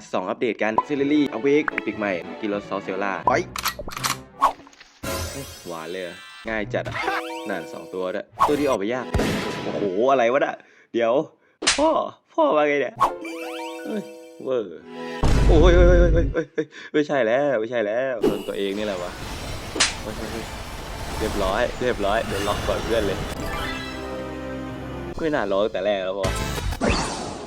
2 อัปเดตกันซิลลี่อเวกปีกใหม่กิโลซอเซลล่าไปเฮ้ยหวานเลยอะง่ายจัดอะนั่นสองตัวด้วยตัวที่ออกไปยาก โอ้โห อะไรวะน่ะ เดี๋ยว พ่อ พ่อมาไงเนี่ยเฮ้ยเวอร์โอ้ยเฮ้ยเฮ้ยเฮ้ยเฮ้ยเฮ้ยไม่ใช่แล้ว ไม่ใช่แล้วโดนตัวเองนี่แหละวะเฮ้ยเฮ้ยเฮ้ยเรียบร้อย เรียบร้อย เดี๋ยวล็อกก่อนเพื่อนเลย ไม่น่าร้องแต่แรกแล้วพอ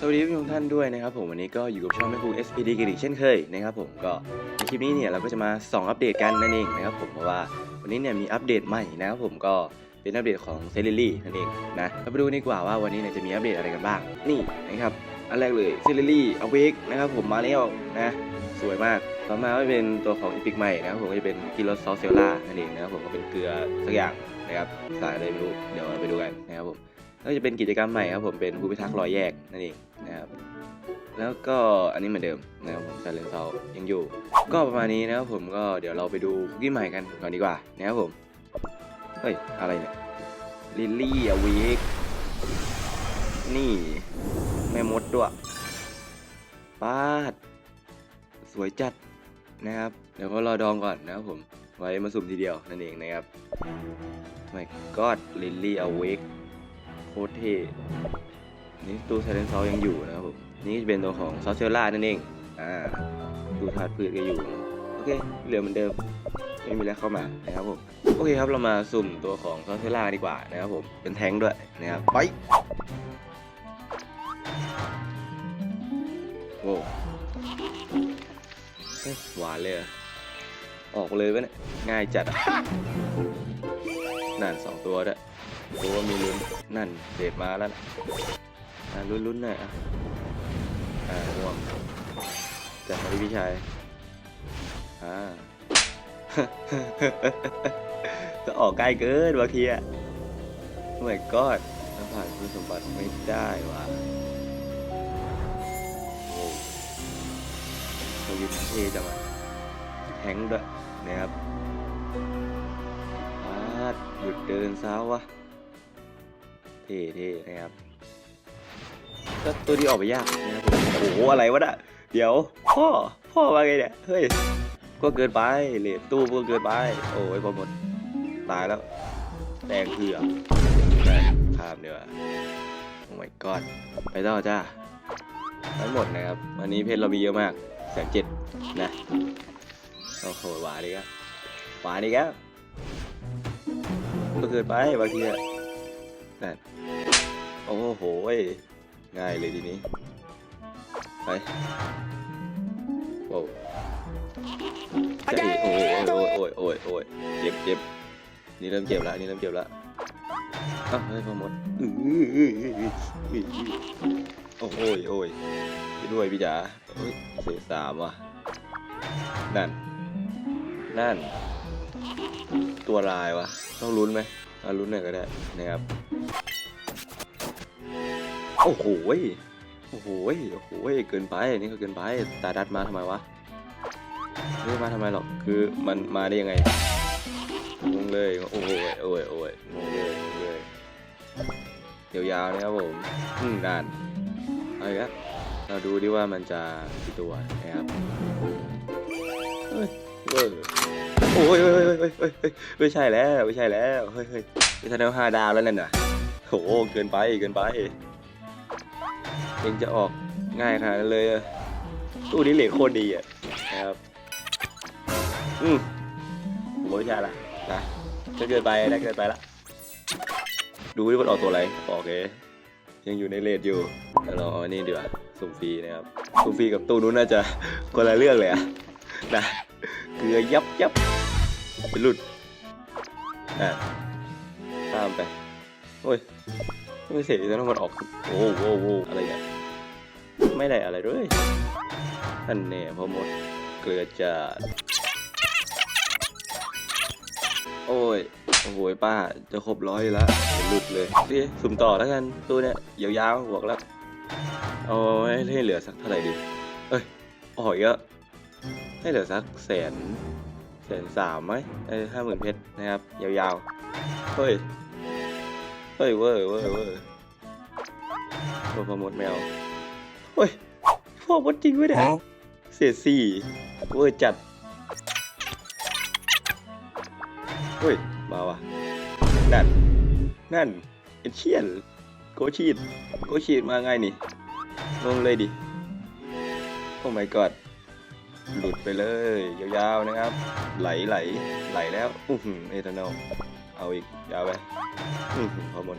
สวัสดีผู้ชมท่านด้วยนะครับผมวันนี้ก็อยู่กับช่องแม่ภู SPD กันอีกเช่นเคยนะครับผมก็ในคลิปนี้เนี่ยเราก็จะมาส่องอัปเดตกันนั่นเองนะครับผมเพราะว่าวันนี้เนี่ยมีอัปเดตใหม่นะครับผมก็เป็นอัปเดตของเซเลลี่นั่นเองนะเราไปดูดีกว่าว่าวันนี้เนี่ยจะมีอัปเดตอะไรกันบ้างนี่นะครับอันแรกเลยเซเลลี่อเวกนะครับผมมาแล้วนะสวยมากต่อมาก็เป็นตัวของอีพิกใหม่นะครับผมก็จะเป็นกิโลซอเซลล่านั่นเองนะครับผมก็เป็นเกลือสักอย่างนะครับสายอะไรไม่รู้เดี๋ยวเราไปดูกันนะครับผม ก็จะเป็นกิจกรรมใหม่ครับผมเป็นผู้พิทักษ์รอยแยกนั่นเองนะครับแล้วก็อันนี้เหมือนเดิมนะครับผมซาเลนเซายังอยู่ ก็ประมาณนี้นะครับผมก็เดี๋ยวเราไปดูคุกกี้ใหม่กันก่อนดีกว่านะครับผมเฮ้ยอะไรเนี่ยลิลลี่อวีกนี่แม่มดด้วยป้าด สวยจัดนะครับ เดี๋ยวก็รอดองก่อนนะครับผม ไว้มาสุ่มทีเดียวนั่นเองนะครับ my god ลิลลี่อเวก คตรเท่นี่ตู้ไซเลนซอยังอยู่นะครับผมนี่จะเป็นตัวของซอสเซลล่านั่นเองอ่าดูธาตุพืชก็อยู่โอเคเหลือเหมือนเดิมไม่มีอะไรเข้ามานะครับผมโอเคครับเรามาสุ่มตัวของซอสเซลล่าดีกว่านะครับผมเป็นแท้งด้วยนะครับไปโว้ยหวานเลยออกเลยวะเนี่ยง่ายจัดนั่นสองตัวด้วย รู้ว่ามีลุ้นนั่นเดดมาแล้วนะลุ้นลุ้นๆหน่อยอะอ่าร่วมจัดมาที่พี่ชายอ่าจะออกใกล้เกินบางทีอะโอ้ my god ถ้าผ่านคุณสมบัติไม่ได้ว่ะโอ้เรายู่ทั้งเทจังอะแทงด้วยนะครับปาดหยุดเดินซ้าวะ เท่ๆนะครับก็ตัวที่ออกไปยากนะครับผมโอ้โหอะไรวะน่ะเดี๋ยว พ่อพ่อมาไงเนี่ยเฮ้ยก็เกินไปเลทตู้ก็เกินไป โอ้ยพอหมดตายแล้วแดงเผือแดงข้ามเดี๋ยวโอ้ my god ไปต่อจ้าทั้งหมดนะครับวันนี้เพชรเรามีเยอะมากแสนเจ็ดนะโอ้โหหวานดีครับหวานดีครับก็เกินไปบางทีอะ นั่นโอ้โหยง่ายเลยทีนี้ ไปโอ้จะอีกโอ้ยโอ้ยโอ้ยโอ้ยโอ้ยเจ็บเจ็บนี่เริ่มเจ็บแล้วนี่เริ่มเจ็บแล้วอ้าวเฮ้ยพอหมดอื้ออื้ออื้ออื้ออื้อโอ้โอ้ยโอ้ยไปด้วยพี่จ๋าเฮ้ยเสียสามว่ะนั่น นั่น ตัวลายวะต้องลุ้นไหมเอาลุ้นหน่อยก็ได้นะครับ โอ้โหโอ้โหโอ้โหเกินไปนี่ก็เกินไปตาดัดมาทำไมวะไม่มาทำไมหรอกคือมันมาได้ยังไงงงเลยโอ้โหยโอ้ยโอ้ยงงเลยงงเลยเดี๋ยวยาวนะครับผมอืมนานเอาอีกแล้วเราดูดิว่ามันจะกี่ตัวนะครับเฮ้ยเวอร์โอ้ยเฮ้ยเฮ้ยเฮ้ยเฮ้ยเฮ้ยไม่ใช่แล้วไม่ใช่แล้วเฮ้ยเฮ้ยไม่ใช่แล้วห้าดาวแล้วนั่นน่ะโหเกินไปเกินไป เองจะออกง่ายขนาดนั้นเลยอะตู้นี้เหล็กโคตรดีอะนะครับ อืมผมว่าไม่ใช่ละนะจะเกินไปนะเกินไปละ ดูที่มันออกตัวอะไรโอเค ยังอยู่ในเลทอยู่เดี๋ยวเราเอาอันนี้ดีกว่าสุ่มฟรีนะครับ สุ่มฟรีกับตู้นู้นน่าจะคนละเรื่องเลยอะนะเกลือยับยับเป็นหลุดอะข้ามไป โอ้ยไม่เสียแล้วมันออก โอ้โหโอ้โหอะไรเนี่ย ไม่ได้อะไรด้วยท่านเนี่ยพอหมดเกลือจะโอ้ยโอ้โหป้าจะครบร้อยแล้วเป็นหลุดเลยดิสุ่มต่อแล้วกันตัวเนี้ยยาวๆบอกแล้วเอาไว้ให้เหลือสักเท่าไหร่ดีเอ้ยอ๋ออีกแล้วให้เหลือสักแสนแสนสามไหมเออห้าหมื่นเพชรนะครับ ยาวๆ เฮ้ย เฮ้ยเวอร์เวอร์เวอร์เวอร์พอมดแมว เฮ้ยพ่อมดจริงไหมเนี่ยเศษสี่เวอร์จัดเฮ้ย มาว่ะ นั่น นั่นเอเชียน โกชีดโกชีดมาไงนี่ ลงเลยดิ โอ้ my god หลุดไปเลย ยาวๆนะครับ ไหลไหลไหลแล้ว อื้อหือเอทานอลเอาอีก ยาวไป อื้อหือพอมด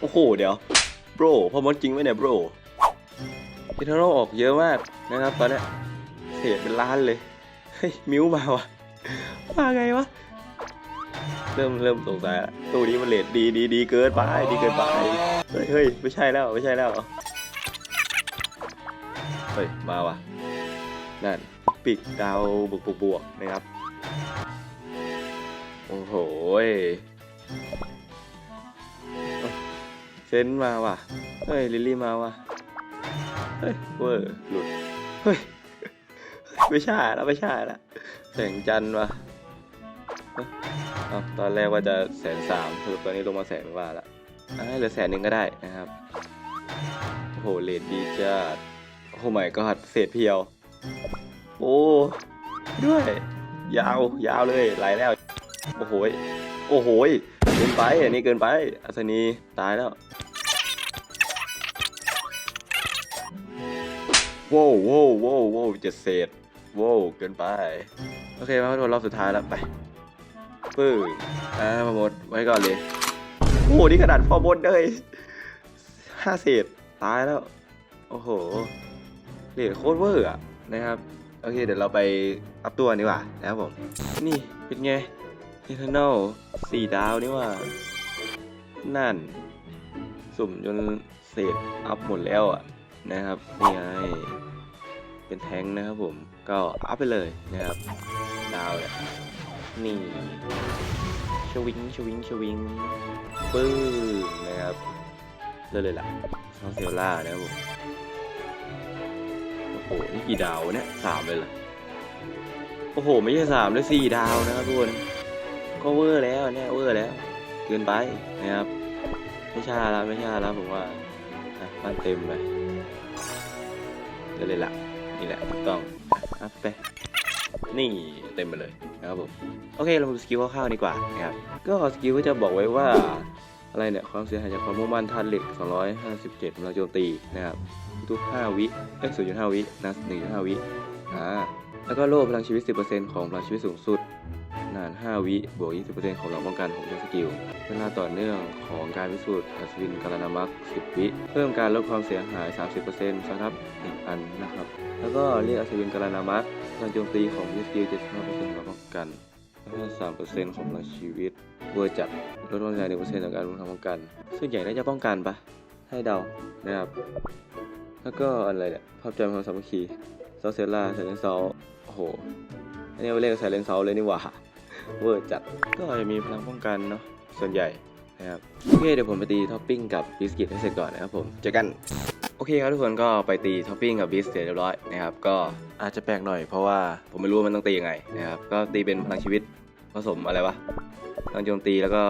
โอ้โห เดี๋ยว โบรพอมดจริงไหมเนี่ยโบร เอทานอลออกเยอะมากนะครับตอนเนี้ยเศษเป็นล้านเลย เฮ้ย มิวมาวะมาไงวะ เริ่มเริ่มสงสัยละตู้นี้มันเลทดีดีดีเกินไปดีเกินไป เฮ้ยเฮ้ยไม่ใช่แล้วไม่ใช่แล้ว เฮ้ย มาวะนั่นปิกดาวบวกบวกบวกนะครับ โอ้โหเซนมาว่ะ เฮ้ย ลิลลี่มาว่ะ เฮ้ยเวอร์หลุด เฮ้ย ไม่ใช่แล้วไม่ใช่แล้วแสงจันทร์วะเอาตอนแรกว่าจะแสนสามสรุปตอนนี้ลงมาแสนกว่าละอะให้เหลือแสนหนึ่งก็ได้นะครับ โอ้โหเลดดีจัดโอ้ my god เศษเพียว โอ้ ด้วย ยาว ยาวเลยไหลแล้ว โอ้โหยโอ้โหยเกินไป อันนี้เกินไป อัศนี ตายแล้ว โว้วโว้วโว้วโว้วเจ็ดเศษโว้วเกินไป โอเคมาทวนรอบสุดท้ายแล้วไปปึ้งอ่ามาหมดไว้ก่อนเลยโอ้โหนี่ขนาดพอบนเลยห้าเศษตายแล้ว โอ้โหเหรียญโคตรเวอร์อะนะครับ โอเค เดี๋ยวเราไปอัพตัวดีกว่านะครับผม นี่เป็นไง Eternal สี่ดาวนี่ว่า นั่น สุ่มจนเศษอัพหมดแล้วอะ นะครับนี่ไงเป็นแท้งค์นะครับผมก็อัพไปเลยนะครับดาวเนี่ยนี่ชวิงชวิงชวิงปึ้งนะครับเริ่มเลยล่ะซอเซลล่านะครับผมโอ้โหนี่กี่ดาวเนี่ยสามเลยเหรอโอ้โห ไม่ใช่สามเลยสี่ดาวนะครับทุกคนก็เวอร์แล้วเนี่ยเวอร์แล้ว เกินไปนะครับ ไม่ใช่แล้วไม่ใช่แล้วผมว่าอะปั้นเต็มไปเริ่มเลยล่ะ นี่แหละถูกต้องอัพไป นี่เต็มไปเลยนะครับผม โอเค เรามาดูสกิลคร่าวๆดีกว่านะครับ ก็สกิลก็จะบอกไว้ว่า อะไรเนี่ย ความเสียหายจากความมุ่งมั่นทานเหล็ก 257กำลังโจมตีนะครับ ทุก 5 วิเอ้ย0.5 วินะ1.5 วิ อ่า แล้วก็โล่พลังชีวิต 10%ของพลังชีวิตสูงสุด นาน 5 วิบวก 20%ของหลังป้องกันของเจ้าสกิล เวลาต่อเนื่องของการพิสูจน์อัศวินกาลนามัก 10 วิ เพิ่มการลดความเสียหาย 30%สำหรับ1อันนะครับ แล้วก็เรียกอัศวินกาลนามักพลังโจมตีของยูสกิล 75%รับป้องกัน53%ของพลังชีวิตเวอร์จัดลดความเสียหาย1%ต่อการลงทางป้องกัน ส่วนใหญ่น่าจะป้องกันปะให้เดานะครับ แล้วก็อะไรเนี่ยภาพจำความสามัคคีซอเซล่าไซเลนเซลโอ้โห อันนี้ไปเล่นกับไซเลนเซลเลยนี่หว่า เวอร์จัดก็จะมีพลังป้องกันเนาะส่วนใหญ่นะครับโอเคเดี๋ยวผมไปตีท็อปปิ้งกับบิสกิตให้เสร็จก่อนนะครับผมเจอกันโอเคครับทุกคนก็ไปตีท็อปปิ้งกับบิสเสร็จเรียบร้อยนะครับก็อาจจะแปลกหน่อยเพราะว่าผมไม่รู้ว่ามันต้องตียังไงนะครับก็ตีเป็นพลังชีวิตผสมอะไรวะพลังโจมตีแล้วก็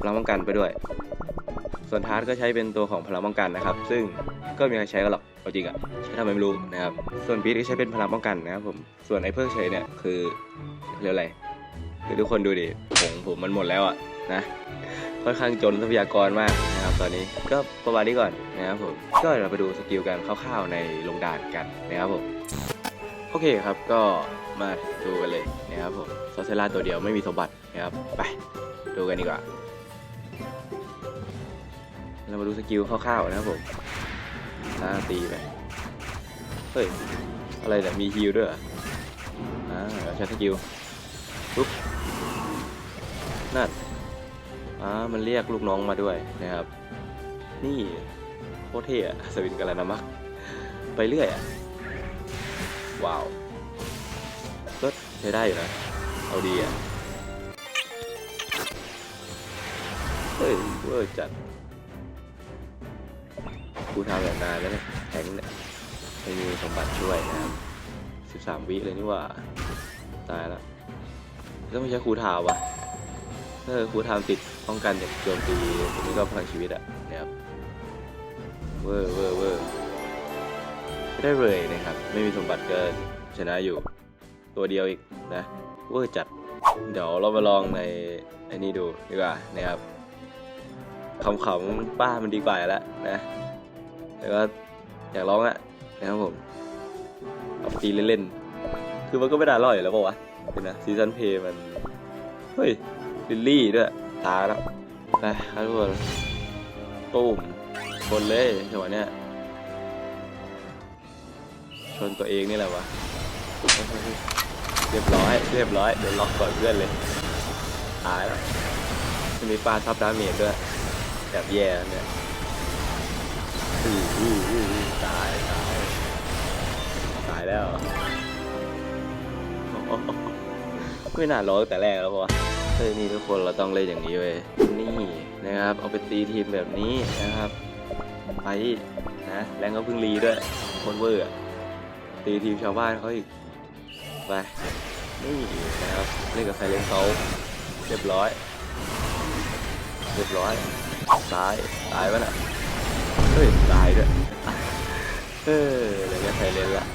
พลังป้องกันไปด้วย ส่วนทาร์ตก็ใช้เป็นตัวของพลังป้องกันนะครับ ซึ่งก็มีใครใช้กันหรอกเอาจริงอะใช้ทำไมไม่รู้นะครับ ส่วนบีทก็ใช้เป็นพลังป้องกันนะครับผม ส่วนไอ้เพิกใช้เนี่ยคือเรียกอะไร คือทุกคนดูดิผงผมมันหมดแล้วอะนะค่อนข้างจนทรัพยากรมากนะครับตอนนี้ก็ประมาณนี้ก่อนนะครับผมก็เดี๋ยวเราไปดูสกิลกันคร่าวๆในลงดานกันนะครับผมโอเคครับก็มาดูกันเลยนะครับผมซอสเซล่าตัวเดียวไม่มีสมบัตินะครับไปดูกันดีกว่า เรามาดูสกิลคร่าวๆนะครับผมอ่าตีไปเฮ้ยอะไรเนี่ยมีฮิลด้วยออ่าเราใช้สกิลปุ๊บ นั่นอ่ามันเรียกลูกน้องมาด้วยนะครับ นี่โคตรเท่อะสวินกันแล้วนะมัก ไปเรื่อยอะว้าวก็ใช้ได้อยู่นะ เอาดีอะเฮ้ยเวอร์จัดกูทำแบบนานแล้วเนี่ยแทงเนี่ยไม่มีสมบัติช่วยนะครับ 13 วิเลยนี่ว่า ตายแล้ว ต้องไม่ใช่ครูทาววะ เออครูทำติดป้องกันจากโจมตีตัวนี้ก็พลังชีวิตอะนะครับเวอร์เวอร์เวอร์ไม่ได้เลยนะครับ ไม่มีสมบัติก็ชนะอยู่ ตัวเดียวอีกนะเวอร์จัด เดี๋ยวเรามาลองในอ้นี่ดูดีกว่านะครับขำๆป้ามันดีกว่าแล้วนะแล้วก็อยากลองอะนะครับผมเอาตีเล่นๆคือมันก็ไม่ได้ร่อยแล้วป่าวะเห็นนะซีซันเพย์มัน เฮ้ย ลิลลี่ด้วย ตายแล้วไปครับทุกคนตูมชนเลยจังหวะเนี้ยชนตัวเองนี่แหละวะ เรียบร้อย เรียบร้อยเดี๋ยวล็อกก่อนเพื่อนเลย ตายแล้วจะมีปลาทับดาเมจด้วยแบบแย่เนี่ยอู้อู้อู้อู้ตายตายตายแล้ว ไม่น่ารอตั้งแต่แรกแล้วปะวะ เฮ้ยนี่ทุกคนเราต้องเล่นอย่างนี้เว้ยนี่นะครับ เอาไปตีทีมแบบนี้นะครับไปนะแรงก็เพิ่งรีด้วยคนเวอร์อตีทีมชาวบ้านเขาอีกไปนี่นะครับเล่นกับไซเลนเขาเรียบร้อย เรียบร้อยตายตายปะน่ะเฮ้ยตายด้วยเออเล่นกับไซเลนละ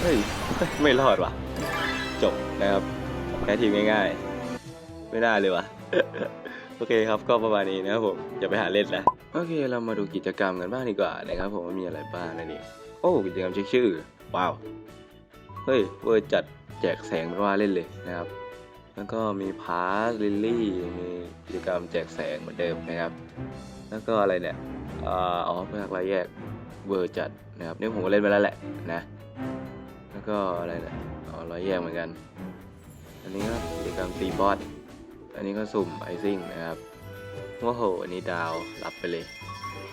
เฮ้ยไม่รอดว่ะ จบนะครับแพ้ทีมง่ายๆ ไม่ได้เลยว่ะโอเคครับก็ประมาณนี้นะครับผมจะไปหาเล่นแล้วโอเคเรามาดูกิจกรรมกันบ้างดีกว่านะครับผมว่ามีอะไรบ้างนั่นเองโอ้กิจกรรมเช็คชื่อว้าวเฮ้ยเวอร์จัดแจกแสงไม่ว่าเล่นเลยนะครับ แล้วก็มีพาสลิลลี่มีกิจกรรมแจกแสงเหมือนเดิมนะครับ แล้วก็อะไรเนี่ยอ๋อเพื่อรายแยกเวอร์จัดนะครับนี่ผมก็เล่นไปแล้วแหละนะ แล้วก็อะไรเนี่ย อ๋อร้อยแยกเหมือนกัน อันนี้ก็กิจกรรมตีบอสอันนี้ก็สุ่มไอซิ่งนะครับว้าโหอันนี้ดาวรับไปเลย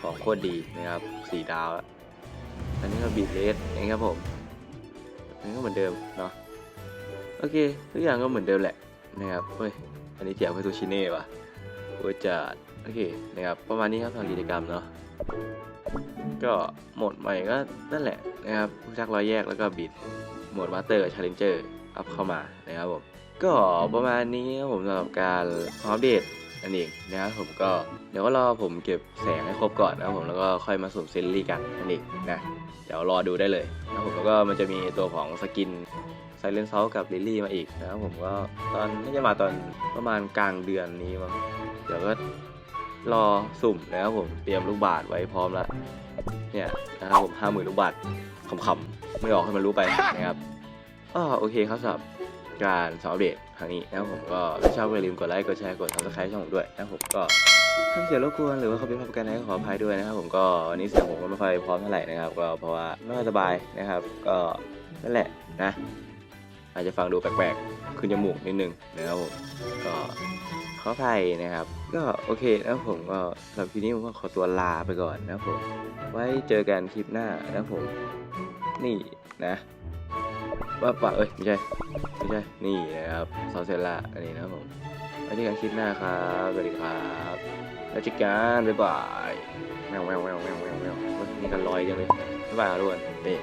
ของโคตรดีนะครับสี่ดาวอะอันนี้ก็บีเลสนะครับผมอันนี้ก็เหมือนเดิมเนาะโอเคทุกอย่างก็เหมือนเดิมแหละนะครับเฮ้ยอันนี้แจกไปตูชิเน่ว่ะโอ้ยจัดโอเคนะครับประมาณนี้ครับทางกิจกรรมเนาะก็หมดใหม่ก็นั่นแหละนะครับชักร้อยแยกแล้วก็บิด โหมดมาสเตอร์ชาเลนเจอร์อัพเข้ามานะครับผมก็ประมาณนี้ครับผมสำหรับการอัปเดตนั่นเองนะครับผมก็เดี๋ยวก็รอผมเก็บแสงให้ครบก่อนนะครับผมแล้วก็ค่อยมาสุ่มเซนลี่กันนั่นเองนะเดี๋ยวรอดูได้เลยนะครับผมแล้วก็มันจะมีตัวของสกินไซเลนเซลกับลิลลี่มาอีกนะครับผมก็ตอนน่าจะมาตอนประมาณกลางเดือนนี้มั้งเดี๋ยวก็รอสุ่มนะครับผมเตรียมลูกบาศก์ไว้พร้อมแล้วเนี่ยนะครับผมห้าหมื่นลูกบาทคำๆ ไม่ออกให้มันรู้ไปนะครับอ๋อโอเคครับสำหรับการสอบอัปเดตครั้งนี้นะครับผมก็ถ้าชอบอย่าลืมกดไลค์กดแชร์กดซับสไครต์ช่องผมด้วยนะครับผมก็ถ้าเสียรบกวนหรือว่าเขาเป็นภาพกันนะก็ขออภัยด้วยนะครับผมก็วันนี้เสียงผมก็ไม่ค่อยพร้อมเท่าไหร่นะครับ ก็เพราะว่าไม่ค่อยสบายนะครับ ก็นั่นแหละนะ อาจจะฟังดูแปลกๆขึ้นจมูกนิดนึงนะครับผมก็ขออภัยนะครับ ก็โอเคนะครับผมก็สำหรับคลิปนี้ผมก็ขอตัวลาไปก่อนนะครับผมไว้เจอกันคลิปหน้านะครับผม นี่นะว่าปะเอ้ยไม่ใช่ไม่ใช่นี่นะครับซอสเซลล่าอันนี้นะผมไว้เจอกันคลิปหน้าครับสวัสดีครับแล้วเจอกันบ๊ายบายแมวแมวแมวแมวแมวแมวมีกันลอยจังเลยบ๊ายบายครับทุกคนเบ๊